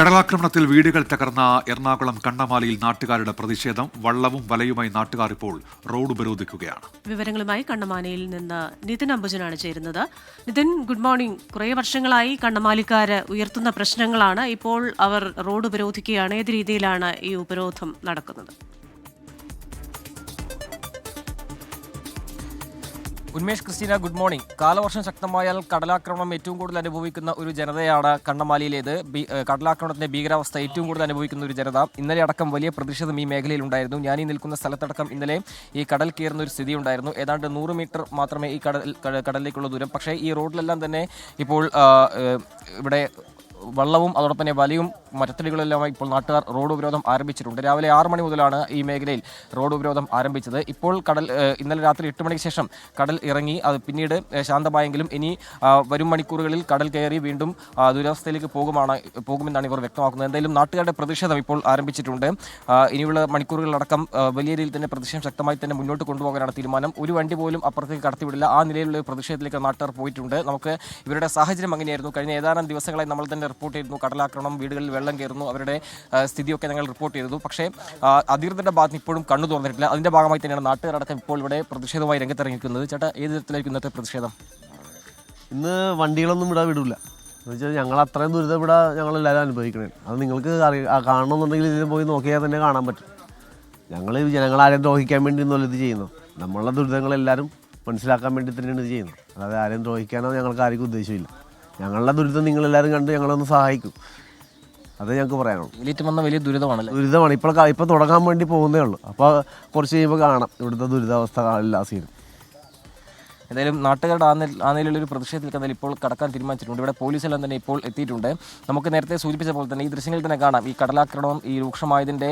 കടലാക്രമണത്തിൽ വീടുകൾ തകർന്ന എറണാകുളം കണ്ണമാലിയിൽ നാട്ടുകാരുടെ പ്രതിഷേധം വള്ളവും വലയുമായി നാട്ടുകാർ ഇപ്പോൾ റോഡ് ഉപരോധിക്കുകയാണ്. വിവരങ്ങളുമായി കണ്ണമാലിയിൽ നിന്ന് നിതിൻ അംബുജനാണ് ചേരുന്നത്. നിതിൻ ഗുഡ് മോർണിംഗ് കുറേ വർഷങ്ങളായി കണ്ണമാലിക്കാർ ഉയർത്തുന്ന പ്രശ്നങ്ങളാണ്. ഇപ്പോൾ അവർ റോഡ് ഉപരോധിക്കുകയാണ്. ഏത് രീതിയിലാണ് ഈ ഉപരോധം നടക്കുന്നത്? Unmesh Christina good morning. കാലവർഷം ശക്തമായാൽ കടലാക്രമണം ഏറ്റവും കൂടുതൽ അനുഭവിക്കുന്ന ഒരു ജനതയാണ് കണ്ണമാലിയിലേത്. കടലാക്രമണത്തിന്റെ ഭീകരാവസ്ഥ ഏറ്റവും കൂടുതൽ അനുഭവിക്കുന്ന ഒരു ജനത. ഇന്നലെ അടക്കം വലിയ പ്രതിഷേധം ഈ മേഖലയിൽ ഉണ്ടായിരുന്നു. ഞാൻ ഈ നിൽക്കുന്ന സ്ഥലത്തടക്കം ഇന്നലെ ഈ കടൽ കയറുന്ന ഒരു സ്ഥിതി ഉണ്ടായിരുന്നു. ഏതാണ്ട് നൂറ് മീറ്റർ മാത്രമേ ഈ കടൽ കട- കടലിലേക്കുള്ള ദൂരം. പക്ഷേ ഈ റോഡിലെല്ലാം തന്നെ ഇപ്പോൾ ഇവിടെ വള്ളവും അതോടൊപ്പം തന്നെ വലയും മരത്തടികളെല്ലാമായി ഇപ്പോൾ നാട്ടുകാർ റോഡ് ഉപരോധം ആരംഭിച്ചിട്ടുണ്ട്. രാവിലെ ആറ് മണി മുതലാണ് ഈ മേഖലയിൽ റോഡ് ഉപരോധം ആരംഭിച്ചത്. ഇപ്പോൾ കടൽ ഇന്നലെ രാത്രി എട്ട് മണിക്ക് ശേഷം കടൽ ഇറങ്ങി. അത് പിന്നീട് ശാന്തമായെങ്കിലും ഇനി വരും മണിക്കൂറുകളിൽ കടൽ കയറി വീണ്ടും ദുരവസ്ഥയിലേക്ക് പോകുമാണ് പോകുമെന്നാണ് ഇവർ വ്യക്തമാക്കുന്നത്. എന്തായാലും നാട്ടുകാരുടെ പ്രതിഷേധം ഇപ്പോൾ ആരംഭിച്ചിട്ടുണ്ട്. ഇനിയുള്ള മണിക്കൂറുകളിലടക്കം ആ, വലിയ രീതിയിൽ തന്നെ പ്രതിഷേധം ശക്തമായി തന്നെ മുന്നോട്ട് കൊണ്ടുപോകാനാണ് തീരുമാനം. ഒരു വണ്ടി പോലും അപ്പുറത്തേക്ക് കടത്തിവിടില്ല. ആ നിലയിലുള്ള പ്രതിഷേധത്തിലേക്ക് നാട്ടുകാർ പോയിട്ടുണ്ട്. നമുക്ക് ഇവരുടെ സാഹചര്യം അങ്ങനെയായിരുന്നു. കഴിഞ്ഞ ഏതാനും ദിവസങ്ങളായി നമ്മൾ തന്നെ റിപ്പോർട്ട് ചെയ്തിരുന്നു കടലാക്രമണം വീടുകളിൽ വെള്ളം കയറുന്നു അവരുടെ സ്ഥിതിയൊക്കെ ഞങ്ങൾ റിപ്പോർട്ട് ചെയ്തിരുന്നു പക്ഷേ അധികൃതരുടെ ഭാഗത്ത് ഇപ്പോഴും കണ്ണു തുറന്നിട്ടില്ല. അതിന്റെ ഭാഗമായി തന്നെയാണ് നാട്ടുകാരടക്കം ഇപ്പോൾ ഇവിടെ പ്രതിഷേധവുമായി രംഗത്തിറങ്ങിയിരിക്കുന്നത്. ചേട്ടാ ഏത് തരത്തിലായിരിക്കും ഇന്നത്തെ പ്രതിഷേധം? ഇന്ന് വണ്ടികളൊന്നും ഇവിടെ വിടില്ല എന്ന് വെച്ചാൽ ഞങ്ങൾ അത്രയും ദുരിതം ഇവിടെ ഞങ്ങളെല്ലാവരും അനുഭവിക്കണേ അത് നിങ്ങൾക്ക് അറി ആ കാണണമെന്നുണ്ടെങ്കിൽ ഇതിന് പോയി നോക്കിയാൽ തന്നെ കാണാൻ പറ്റും. ഞങ്ങൾ ജനങ്ങളാരെയും ദ്രോഹിക്കാൻ വേണ്ടി ഒന്നുമല്ല ഇത് ചെയ്യുന്നു. നമ്മളുടെ ദുരിതങ്ങളെല്ലാവരും മനസ്സിലാക്കാൻ വേണ്ടി തന്നെയാണ് ഇത് ചെയ്യുന്നത്. അതായത് ആരെയും ദ്രോഹിക്കാനോ ഞങ്ങൾക്ക് ആർക്കും ഉദ്ദേശമില്ല. ഞങ്ങളുടെ ദുരിതം നിങ്ങൾ നിങ്ങളെല്ലാവരും കണ്ട് ഞങ്ങളൊന്ന് സഹായിക്കും. അത് ഞങ്ങൾക്ക് പറയാനുള്ളൂ. വലിയേറ്റം വന്ന വലിയ ദുരിതമാണല്ലോ? ദുരിതമാണ്. ഇപ്പോൾ ഇപ്പോൾ തുടങ്ങാൻ വേണ്ടി പോകുന്നേ ഉള്ളൂ. അപ്പോൾ കുറച്ച് കഴിയുമ്പോൾ കാണാം. ഇവിടുത്തെ ദുരിതാവസ്ഥ കാണില്ല സീനും എന്തായാലും നാട്ടുകാരുടെ ആ ഒരു പ്രതിഷേധത്തിലേക്ക് എന്തായാലും ഇപ്പോൾ കടക്കാൻ തീരുമാനിച്ചിട്ടുണ്ട്. ഇവിടെ പോലീസെല്ലാം തന്നെ ഇപ്പോൾ എത്തിയിട്ടുണ്ട്. നമുക്ക് നേരത്തെ സൂചിപ്പിച്ച പോലെ തന്നെ ഈ ദൃശ്യങ്ങളിൽ തന്നെ കാണാം. ഈ കടലാക്രമണം ഈ രൂക്ഷമായതിന്റെ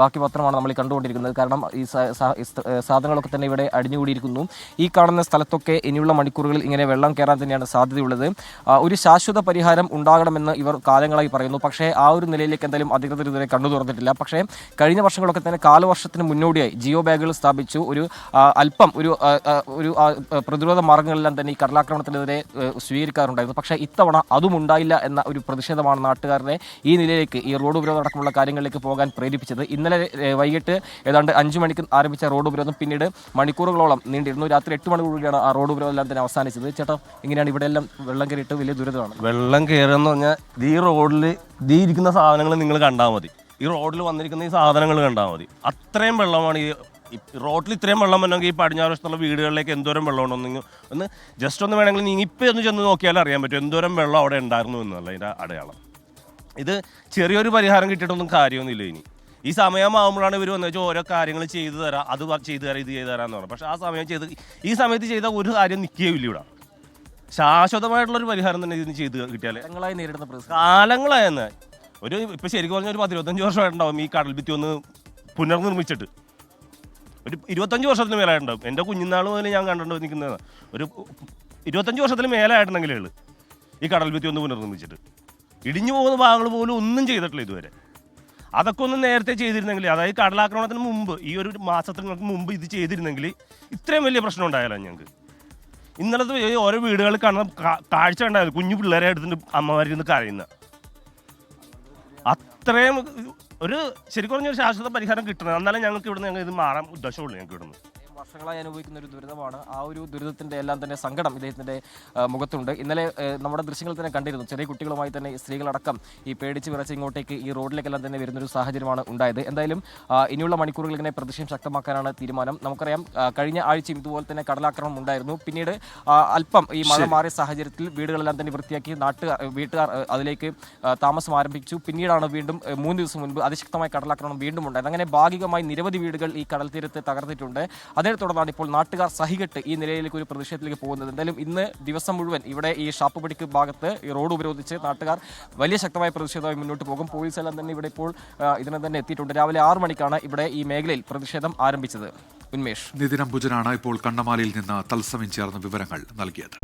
ബാക്കി പത്രമാണ് നമ്മൾ കണ്ടുകൊണ്ടിരിക്കുന്നത്. കാരണം ഈ സാധനങ്ങളൊക്കെ തന്നെ ഇവിടെ അടിഞ്ഞുകൂടിയിരിക്കുന്നു. ഈ കാണുന്ന സ്ഥലത്തൊക്കെ ഇനിയുള്ള മണിക്കൂറുകളിൽ ഇങ്ങനെ വെള്ളം കയറാൻ തന്നെയാണ് സാധ്യതയുള്ളത്. ഒരു ശാശ്വത പരിഹാരം ഉണ്ടാകണമെന്ന് ഇവർ കാലങ്ങളായി പറയുന്നു. പക്ഷേ ആ ഒരു നിലയിലേക്ക് എന്തായാലും അധികൃതർ ഇതുവരെ കണ്ടു തുറന്നിട്ടില്ല. പക്ഷേ കഴിഞ്ഞ വർഷങ്ങളൊക്കെ തന്നെ കാലവർഷത്തിന് മുന്നോടിയായി ജിയോ ബാഗുകൾ സ്ഥാപിച്ചു. ഒരു അല്പം ഒരു ഒരു പ്രതിരോധ മാർഗങ്ങളെല്ലാം തന്നെ ഈ കടലാക്രമണത്തിനെതിരെ സ്വീകരിക്കാറുണ്ടായിരുന്നു. പക്ഷേ ഇത്തവണ അതും ഉണ്ടായില്ല എന്ന ഒരു പ്രതിഷേധമാണ് നാട്ടുകാരനെ ഈ നിലയിലേക്ക് ഈ റോഡ് ഉപരോധം അടക്കമുള്ള കാര്യങ്ങളിലേക്ക് പോകാൻ പ്രേരിപ്പിച്ചത്. ഇന്നലെ വൈകിട്ട് ഏതാണ്ട് അഞ്ച് മണിക്ക് ആരംഭിച്ച റോഡ് ഉപരോധം പിന്നീട് മണിക്കൂറുകളോളം നീണ്ടിരുന്നു. രാത്രി എട്ട് മണിക്കൂടിയാണ് ആ റോഡ് ഉപരോധം എല്ലാം തന്നെ അവസാനിച്ചത്. ചേട്ടാ ഇങ്ങനെയാണ് ഇവിടെ എല്ലാം വെള്ളം കയറിയിട്ട് വലിയ ദുരിതമാണ്? വെള്ളം കയറുക പറഞ്ഞാൽ ഈ റോഡിൽ ഈ ഇരിക്കുന്ന സാധനങ്ങൾ നിങ്ങൾ കണ്ടാൽ മതി. ഈ റോഡിൽ വന്നിരിക്കുന്ന ഈ സാധനങ്ങൾ കണ്ടാൽ മതി. അത്രയും വെള്ളമാണ് ഈ റോഡിൽ ഇത്രയും വെള്ളം വന്നെങ്കിൽ ഈ പടിഞ്ഞാറ് വശത്തുള്ള വീടുകളിലേക്ക് എന്തോരം വെള്ളം ഉണ്ടെന്ന് ഒന്ന് ജസ്റ്റ് ഒന്ന് വേണമെങ്കിൽ നിങ്ങൾ ഇപ്പം ഒന്ന് ചെന്ന് നോക്കിയാൽ അറിയാൻ പറ്റും. എന്തോരം വെള്ളം അവിടെ ഉണ്ടായിരുന്നു എന്നുള്ള അതിന്റെ അടയാളം. ഇത് ചെറിയൊരു പരിഹാരം കിട്ടിയിട്ടൊന്നും കാര്യമൊന്നുമില്ല ഇനി. ഈ സമയമാകുമ്പോഴാണ് ഇവർ വന്നു വെച്ചാൽ ഓരോ കാര്യങ്ങൾ ചെയ്തു തരാം അത് ചെയ്തു തരാം ഇത് ചെയ്തു തരാമെന്ന് പറഞ്ഞു പക്ഷേ ആ സമയം ചെയ്ത് ഈ സമയത്ത് ചെയ്ത ഒരു കാര്യം നിൽക്കുകയില്ല ഇവിടെ. ശാശ്വതമായിട്ടുള്ളൊരു പരിഹാരം തന്നെ ഇതിന് ചെയ്ത് കിട്ടിയാൽ കാലങ്ങളായി നേരിടുന്ന പ്രശ്നം. കാലങ്ങളായെന്ന് ഒരു ഇപ്പം ശരിക്കും പറഞ്ഞാൽ ഒരു പത്തിരുപത്തഞ്ച് വർഷമായിട്ടുണ്ടാവും ഈ കടൽ ഭിത്തി ഒന്ന് പുനർനിർമ്മിച്ചിട്ട്. ഒരു ഇരുപത്തഞ്ച് വർഷത്തിന് മേലായിട്ടുണ്ടാവും. എന്റെ കുഞ്ഞുനാൾ മുതൽ ഞാൻ കണ്ടുകൊണ്ട് നിൽക്കുന്നത് ഒരു ഇരുപത്തഞ്ച് വർഷത്തിന് മേലായിട്ടുണ്ടെങ്കിലേ ഉള്ളൂ ഈ കടൽ ഭിത്തി ഒന്ന് പുനർനിർമ്മിച്ചിട്ട്. ഇടിഞ്ഞു പോകുന്ന ഭാഗങ്ങൾ പോലും ഒന്നും ചെയ്തിട്ടില്ല ഇതുവരെ. അതൊക്കെ ഒന്ന് നേരത്തെ ചെയ്തിരുന്നെങ്കിൽ അതായത് കടലാക്രമണത്തിന് മുമ്പ് ഈ ഒരു മാസത്തിന് മുമ്പ് ഇത് ചെയ്തിരുന്നെങ്കിൽ ഇത്രയും വലിയ പ്രശ്നം ഉണ്ടായാലോ ഞങ്ങൾക്ക് ഇന്നലത്തെ ഓരോ വീടുകളിൽ കാണുന്ന കാഴ്ച ഉണ്ടായത് കുഞ്ഞു പിള്ളേരെ എടുത്തിട്ട് അമ്മമാരിന്ന് കരയുന്ന. അത്രയും ഒരു ശരിക്കും പറഞ്ഞ ഒരു ശാശ്വത പരിഹാരം കിട്ടണം. എന്നാലും ഞങ്ങൾക്ക് ഇവിടുന്ന് ഞങ്ങൾ ഇത് മാറാൻ ഉദ്ദേശമുള്ളൂ ഞങ്ങൾക്ക് ഇവിടുന്ന്. വർഷങ്ങളായി അനുഭവിക്കുന്ന ഒരു ദുരിതമാണ്. ആ ഒരു ദുരിതത്തിന്റെ എല്ലാം തന്നെ സങ്കടം ഇദ്ദേഹത്തിന്റെ മുഖത്തുണ്ട്. ഇന്നലെ നമ്മുടെ ദൃശ്യങ്ങളിൽ തന്നെ കണ്ടിരുന്നു ചെറിയ കുട്ടികളുമായി തന്നെ സ്ത്രീകളടക്കം ഈ പേടിച്ച് വിറച്ച് ഇങ്ങോട്ടേക്ക് ഈ റോഡിലേക്കെല്ലാം തന്നെ വരുന്നൊരു സാഹചര്യമാണ് ഉണ്ടായത്. എന്തായാലും ഇനിയുള്ള മണിക്കൂറുകൾ ഇങ്ങനെ പ്രതിഷേധം ശക്തമാക്കാനാണ് തീരുമാനം. നമുക്കറിയാം കഴിഞ്ഞ ആഴ്ചയും ഇതുപോലെ തന്നെ കടലാക്രമണം ഉണ്ടായിരുന്നു. പിന്നീട് അല്പം ഈ മഴ മാറിയ സാഹചര്യത്തിൽ വീടുകളെല്ലാം തന്നെ വൃത്തിയാക്കി നാട്ടുകാർ വീട്ടുകാർ അതിലേക്ക് താമസം ആരംഭിച്ചു. പിന്നീടാണ് വീണ്ടും മൂന്ന് ദിവസം മുൻപ് അതിശക്തമായ കടലാക്രമണം വീണ്ടും ഉണ്ടായത്. അങ്ങനെ ഭാഗികമായി നിരവധി വീടുകൾ ഈ കടൽ തീരത്ത് തകർത്തിട്ടുണ്ട് അതേ തുടർന്നാണ് ഇപ്പോൾ നാട്ടുകാർ സഹികെട്ട് ഈ നിലയിലേക്ക് ഒരു പ്രതിഷേധത്തിലേക്ക് പോകുന്നത്. എന്തായാലും ഇന്ന് ദിവസം മുഴുവൻ ഇവിടെ ഈ ഷാപ്പ് ഷാപ്പുപടിക്ക് ഭാഗത്ത് ഈ റോഡ് ഉപരോധിച്ച് നാട്ടുകാർ വലിയ ശക്തമായ പ്രതിഷേധമായി മുന്നോട്ട് പോകും. പോലീസ് എല്ലാം തന്നെ ഇവിടെ ഇപ്പോൾ ഇതിനെ തന്നെ എത്തിയിട്ടുണ്ട്. രാവിലെ ആറ് മണിക്കാണ് ഇവിടെ ഈ മേഖലയിൽ പ്രതിഷേധം ആരംഭിച്ചത്. ഉന്മേഷ്. നിതിൻ അംബുജനാണ് ഇപ്പോൾ കണ്ണമാലയിൽ നിന്ന് തത്സമയം ചേർന്ന വിവരങ്ങൾ നൽകിയത്.